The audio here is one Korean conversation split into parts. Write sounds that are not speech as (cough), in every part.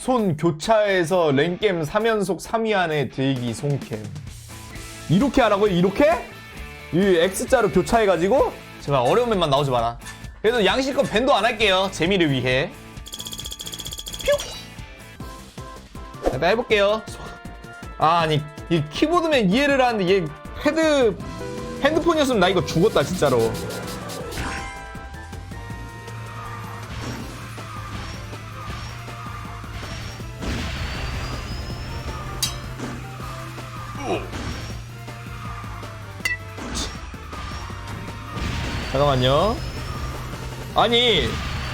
손 교차해서 랭겜 3연속 3위 안에 들기 손캠. 이렇게 하라고요? 이렇게? 이 X자로 교차해가지고? 제발 어려운 맵만 나오지 마라. 그래도 양식껏 밴도 안 할게요. 재미를 위해. 퓨! 일단 해볼게요. 아, 아니 이 키보드면 이해를 하는데 얘 헤드 핸드폰이었으면 나 이거 죽었다 진짜로 잠깐만요. 아니,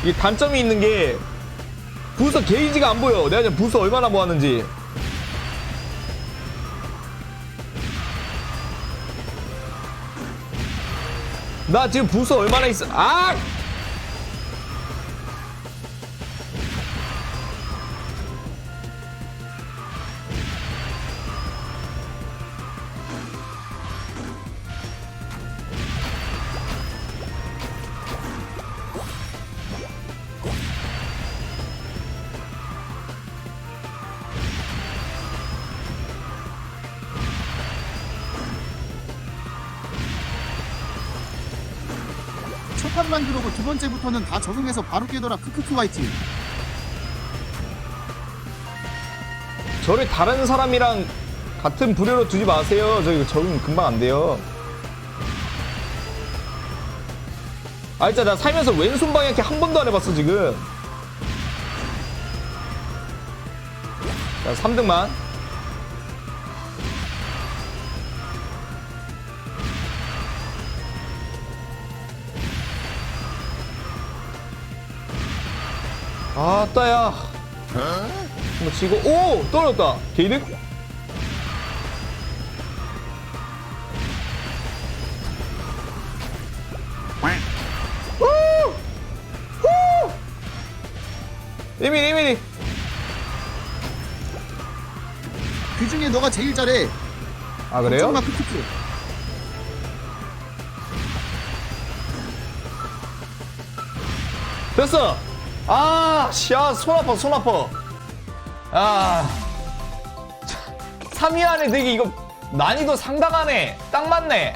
이 단점이 있는 게 부서 게이지가 안 보여. 내가 지금 부서 얼마나 모았는지. 나 지금 부서 얼마나 있어? 아! 첫 판만 들어오고 두 번째부터는 다 적응해서 바로 깨더라 크크크 화이팅 저를 다른 사람이랑 같은 부류로 두지 마세요. 저 이거 적응 금방 안 돼요. 아 진짜 나 살면서 왼손 방향키 한 번도 안 해봤어 지금. 자 3등만. 아 따야. 한번 치고 오 떨어졌다! 후! 1mm 1mm 그 중에 너가 제일 잘해 아 그래요? 정말 크크크 됐어 아, 야, 손 아파, 손 아파. 아. 3위 안에 되게 이거 난이도 상당하네. 딱 맞네.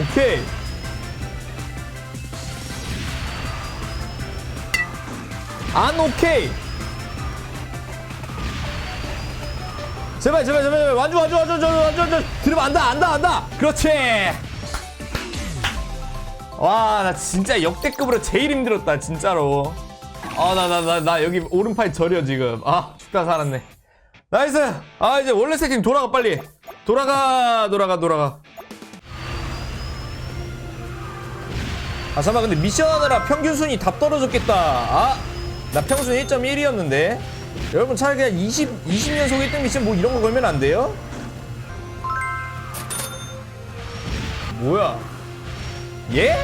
오케이. 안 오케이. 제발 제발 제발 제발. 완주 완주 완주 완주 완주 완주. 들으면 안다 안다 안다 그렇지. 와 나 진짜 역대급으로 제일 힘들었다 진짜로. 아 나 나 나 나 여기 오른팔 저려 지금. 아 죽다 살았네. 나이스. 아 이제 원래 세팅 돌아가 빨리. 돌아가 돌아가 돌아가. 아 잠깐 근데 미션 하느라 평균 순위 다 떨어졌겠다. 아나 평순 1.1이었는데 여러분 차라리 그냥 20, 20연속 1등 미션 뭐 이런 거 걸면 안 돼요? 뭐야? 예?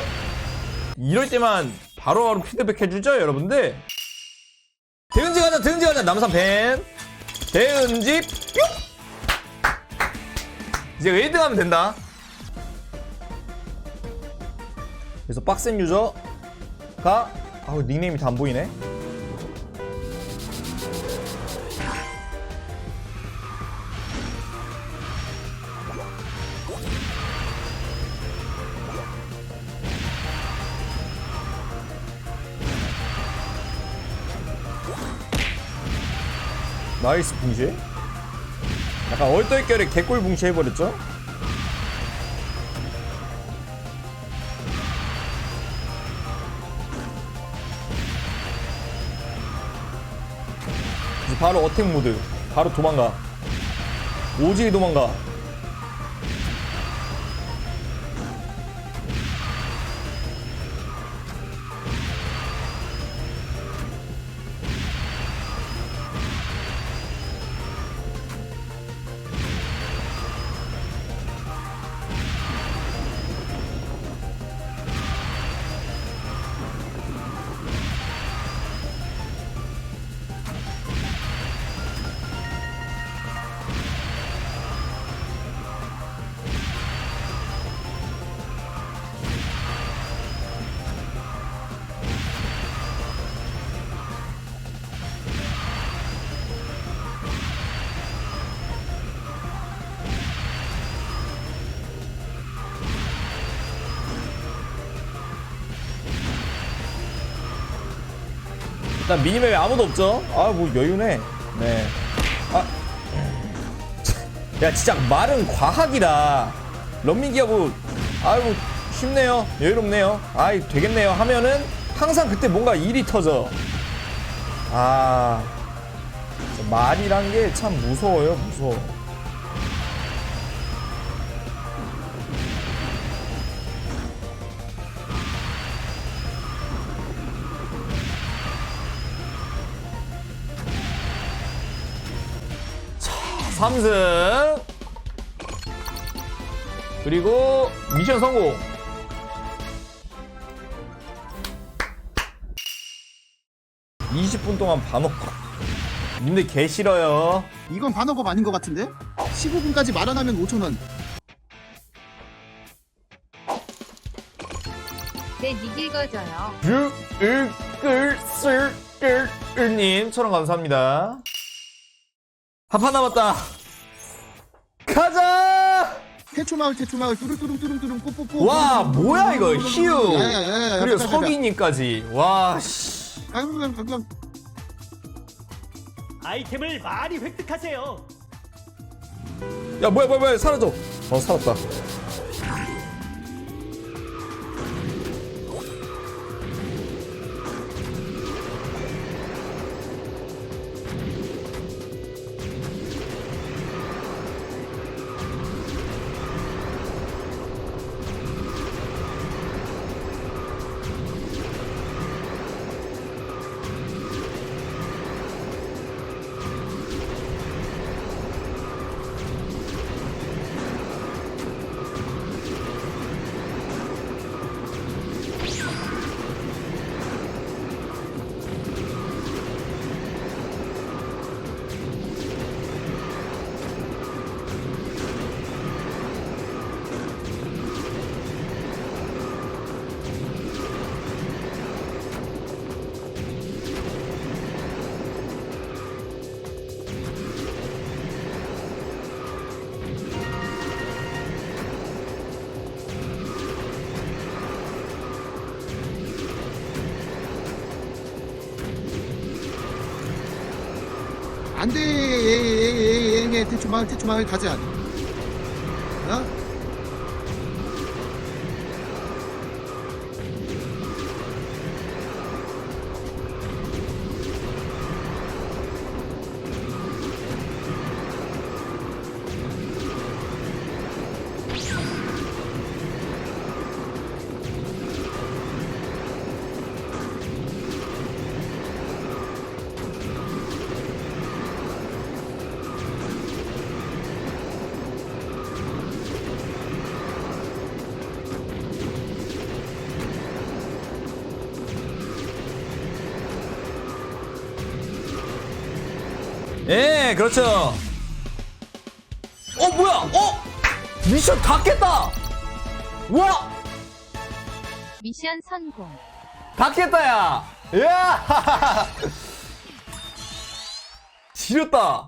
이럴 때만 바로바로 피드백 해주죠, 여러분들? 대은지 가자, 대은지 가자, 남산 팬. 대은지, 뿅! 이제 1등 하면 된다. 그래서 빡센 유저가, 아우, 닉네임이 다 안 보이네. 나이스 붕시 약간 얼떨결에 개꿀 붕시 해버렸죠 바로 어택 모드. 바로 도망가. 오지게 도망가 일단 미니맵에 아무도 없죠? 아, 뭐 여유네. 네. 아. 야, 진짜 말은 과학이라. 런민기가 뭐, 아이고, 쉽네요. 여유롭네요. 아이, 되겠네요. 하면은 항상 그때 뭔가 일이 터져. 아. 말이란 게 참 무서워요, 무서워. 3승. 그리고 미션 성공. (20분) 동안 밥 먹고 님들 개 싫어요 이건 반어법 아닌 것 같은데? 15분까지 말아나면 5천원 네, 닉 읽어줘요. 르을끌 쓸끌님 천원 감사합니다 합판 남았다. 가자! 태초마을 태초마을. 뚜루뚜루뚜루뚜루 뽀뽀뽀. 와 뭐야 이거 희우. 야야야야 그리고 와씨. 아유 그냥 그냥 아이템을 많이 획득하세요. 야 뭐야 뭐야 뭐야. 사라져. 어 살았다 안돼 예예예예 태초마을 태초마을 가자 예 그렇죠. 어 뭐야? 어? 미션 다 깼다! 와! 미션 성공. 다 깼다 야! 야! (laughs) 지렸다